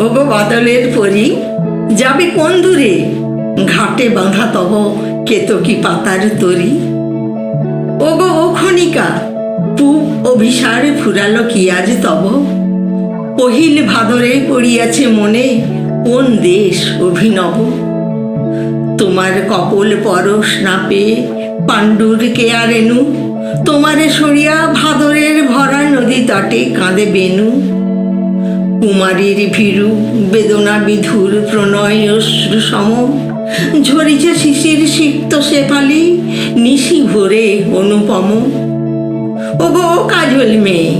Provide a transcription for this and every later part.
ওগো বাদলের পরি, যাবে কোন দূরে? ঘাটে বাঁধা তব কেতকি পাতার তরি। ও খনিকা, পূব অভিসার ফুরালো কি আজ তব? পহিল ভাদরে পড়িয়াছে মনে কোন দেশ অভিনব? তোমার কপল পরশ না পেয়ে পাণ্ডুর কেয়া রেণু তোমারে সরিয়া ভাদরের ভরা নদী তটে কাঁদে বেনু? কুমারীর ভীরু বেদনা বিধুর প্রণয় অশ্রু সম। ঝরিছে শিশির সিক্ত শেফালি, নিশি ভোরে অনুপম। ও কাজল মেয়ে,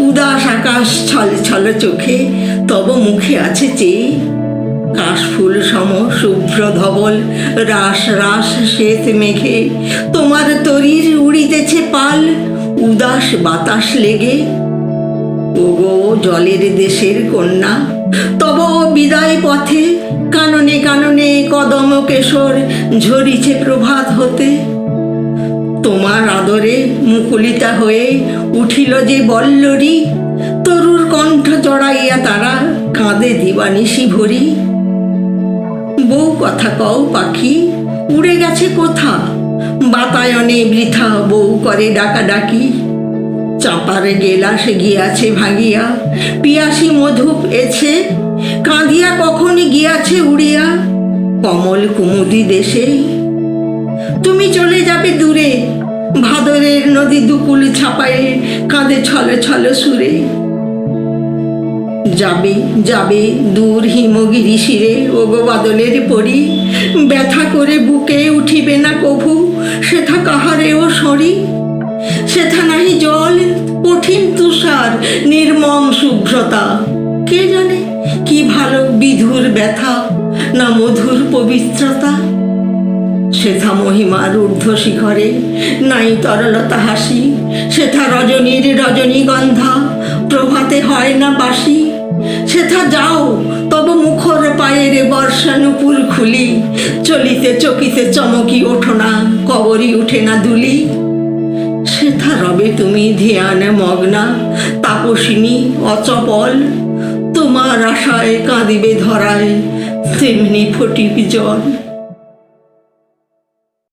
উদাস আকাশ ছল ছল চোখে, তব মুখে আছে চেয়ে। কাশফুল সম শুভ্র ধবল রাস রাস শ্বেত মেঘে। তোমার তরির উড়িতেছে পাল, উদাস বাতাস লেগে। ওগো জলের দেশের কন্যা। তব বিদায় পথে কাননে কাননে কদম কেশর ঝরিছে প্রভাত হতে। তোমার আদরে মুকুলিতা হয়ে উঠিল যে বল্লরী, তরুর কণ্ঠ জড়াইয়া তারা কাঁদে দিবানিশি ভরি। বউ কথা কও পাখি, উড়ে গেছে কোথা? বাতায়নে বৃথা বউ করে ডাকাডাকি। চাপারে গেলাস গিয়াছে ভাগিয়া। পিয়াসি মধু এছে, কাঁদিয়া কখন গিয়াছে উড়িয়া। কমল কুমুদি দেশে, তুমি চলে যাবে দূরে। ভাদরের নদী দুকুল ছাপায়ে কাঁদে ছলে ছলে সুরে। যাবে যাবে দূর হিমগিরি শিরে, ওগো বাদলের পরি। ব্যথা করে বুকে উঠিবে না কভু, সেথা কাহারেও সরি। সেথা নাহি জল নির্মম শুভ্রতা। কে জানে কি ভালো বিধুর ব্যথা না মধুর পবিত্রতা? সেথা মহিমার ঊর্ধ্ব শিখরে নাই তরলতা হাসি সেথা রজনীর রজনীগন্ধা, প্রভাতে হয় না বাসি সেথা যাও, তব মুখর পায়ের বর্ষানুপুর খুলি, চলিতে চকিতে চমকি ওঠো না কবরি উঠে না দুলি সেথা রবে তুমি ধ্যানে মগ্না তাপসিনী অচপল। তোমার আশায় কাঁদিবে ধরায় তেমনি ফটিক জল।